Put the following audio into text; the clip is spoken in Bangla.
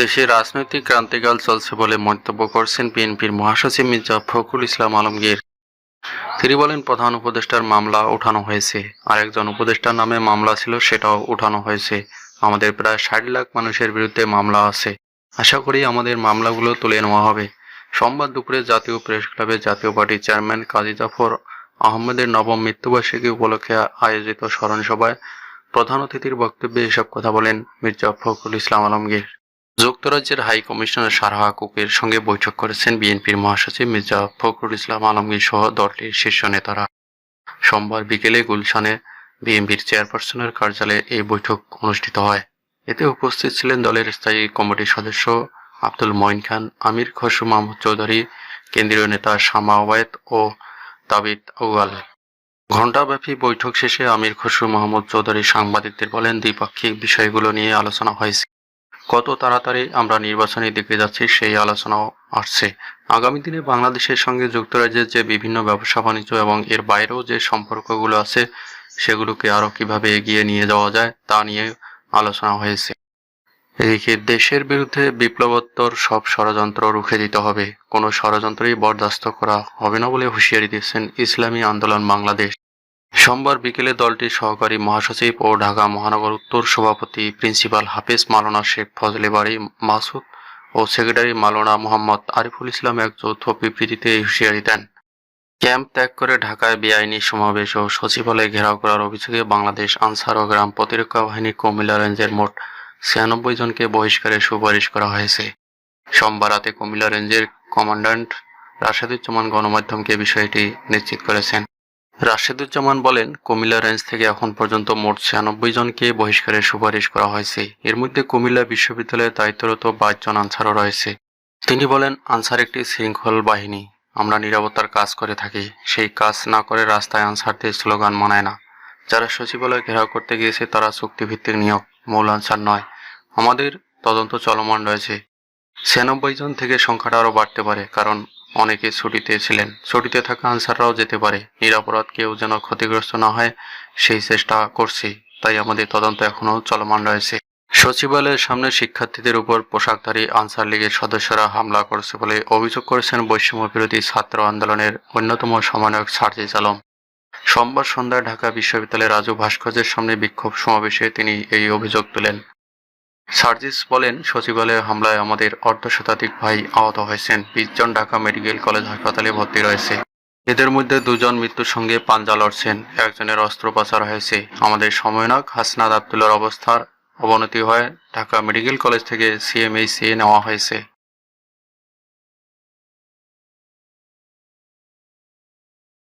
দেশে রাজনৈতিক ক্রান্তিকাল চলছে বলে মন্তব্য করছেন বিএনপির মহাসচিব মির্জা ফখরুল ইসলাম আলমগীর। তিনি বলেন, প্রধান উপদেষ্টার মামলা ওঠানো হয়েছে। আরেকজন উপদেষ্টার নামে মামলা ছিল, সেটাও ওঠানো হয়েছে। আমাদের প্রায় ষাট লাখ মানুষের বিরুদ্ধে মামলা আছে। আশা করি আমাদের মামলাগুলো তুলে নেওয়া হবে। সোমবার দুপুরে জাতীয় প্রেস ক্লাবে জাতীয় পার্টির চেয়ারম্যান কাজী জাফর আহমেদের নবম মৃত্যুবার্ষিকী উপলক্ষে আয়োজিত স্মরণ সভায় প্রধান অতিথির বক্তব্যে এসব কথা বলেন মির্জা ফখরুল ইসলাম আলমগীর। যুক্তরাজ্যের হাই কমিশনার সারহা কুকের সঙ্গে বৈঠক করেছেন বিএনপির মহাসচিব মির্জা ফখরুল ইসলাম আলমগীর সহ দলটির শীর্ষ নেতারা। সোমবার বিকেলে গুলশানে বিএনপির চেয়ারপারসনের কার্যালয়ে এই বৈঠক অনুষ্ঠিত হয়। এতে উপস্থিত ছিলেন দলের স্থায়ী কমিটির সদস্য আব্দুল মঈন খান, আমির খসরু মাহমুদ চৌধুরী, কেন্দ্রীয় নেতা শামা ওয়ায়েত ও তাবিদ আউয়াল। ঘণ্টাব্যাপী বৈঠক শেষে আমির খসরু মাহমুদ চৌধুরী সাংবাদিকদের বলেন, দ্বিপাক্ষিক বিষয়গুলো নিয়ে আলোচনা হয়েছে। কত তাড়াতাড়ি আমরা নির্বাচনের দিকে যাচ্ছি সেই আলোচনাও আসছে। আগামী দিনে বাংলাদেশের সঙ্গে যুক্তরাজ্যের যে বিভিন্ন ব্যবসা বাণিজ্য এবং এর বাইরেও যে সম্পর্কগুলো আছে, সেগুলোকে আরও কীভাবে এগিয়ে নিয়ে যাওয়া যায় তা নিয়ে আলোচনা হয়েছে। এদিকে দেশের বিরুদ্ধে বিপ্লবোত্তর সব ষড়যন্ত্র রুখে দিতে হবে। কোনো ষড়যন্ত্রই বরদাস্ত করা হবে না বলে হুঁশিয়ারি দিয়েছেন ইসলামী আন্দোলন বাংলাদেশ। সোমবার বিকেলে দলটির সহকারী মহাসচিব ও ঢাকা মহানগর উত্তর সভাপতি প্রিন্সিপাল হাফেজ মাওলানা শেখ ফজলে বাড়ি মাসুদ ও সেক্রেটারি মাওলানা মোহাম্মদ আরিফুল ইসলাম এক যৌথ বিবৃতিতে হুঁশিয়ারি দেন। ক্যাম্প ত্যাগ করে ঢাকায় বেআইনি সমাবেশ ও সচিবালয় ঘেরাও করার অভিযোগে বাংলাদেশ আনসার ও গ্রাম প্রতিরক্ষা বাহিনী কুমিল্লা রেঞ্জের মোট ছিয়ানব্বই জনকে বহিষ্কারের সুপারিশ করা হয়েছে। সোমবার রাতে কুমিল্লা রেঞ্জের কমান্ড্যান্ট রাশেদুজ্জামান গণমাধ্যমকে বিষয়টি নিশ্চিত করেছেন। রাশেদুজ্জামান বলেন, কুমিল্লা রেঞ্জ থেকে এখন পর্যন্ত মোট ছিয়ানব্বই জনকে বহিষ্কারের সুপারিশ করা হয়েছে। এর মধ্যে কুমিল্লা বিশ্ববিদ্যালয়ে দায়িত্বরত বাইশ জন আনসারও রয়েছে। তিনি বলেন, আনসার একটি শৃঙ্খল বাহিনী। আমরা নিরাপত্তার কাজ করে থাকি। সেই কাজ না করে রাস্তায় আনসারদের স্লোগান মানায় না। যারা সচিবালয় ঘেরাও করতে গিয়েছে, তারা চুক্তিভিত্তিক নিয়োগ, মূল আনসার নয়। আমাদের তদন্ত চলমান রয়েছে। ছিয়ানব্বই জন থেকে সংখ্যাটা আরও বাড়তে পারে, কারণ অনেকে ছুটিতে ছিলেন। ছুটিতে থাকা আনসাররাও যেতে পারে। নিরাপরাধ কেউ যেন ক্ষতিগ্রস্ত না হয়, সেই চেষ্টা করছি। তাই আমাদের তদন্ত এখনও চলমান রয়েছে। সচিবালয়ের সামনে শিক্ষার্থীদের উপর পোশাকধারী আনসার লীগের সদস্যরা হামলা করেছে বলে অভিযোগ করেছেন বৈষম্য বিরোধী ছাত্র আন্দোলনের অন্যতম সমন্বয়ক সার্জিস আলম। সোমবার সন্ধ্যায় ঢাকা বিশ্ববিদ্যালয়ের রাজু ভাস্কর্যের সামনে বিক্ষোভ সমাবেশে তিনি এই অভিযোগ তোলেন। সার্জিস বলেন, সচিবালয় হামলায় আমাদের অর্ধ শতাধিক ভাই আহত হয়েছেন। বিশজন ঢাকা মেডিকেল কলেজ হাসপাতালে ভর্তি রয়েছে। এদের মধ্যে দুজন মৃত্যুর সঙ্গে পাঞ্জা লড়ছেন। একজনের অস্ত্রোপচার হয়েছে। আমাদের সময়নাক হাসনাদ আবদুল্লার অবস্থার অবনতি হয় ঢাকা মেডিকেল কলেজ থেকে সিএমএইসিএ নেওয়া হয়েছে।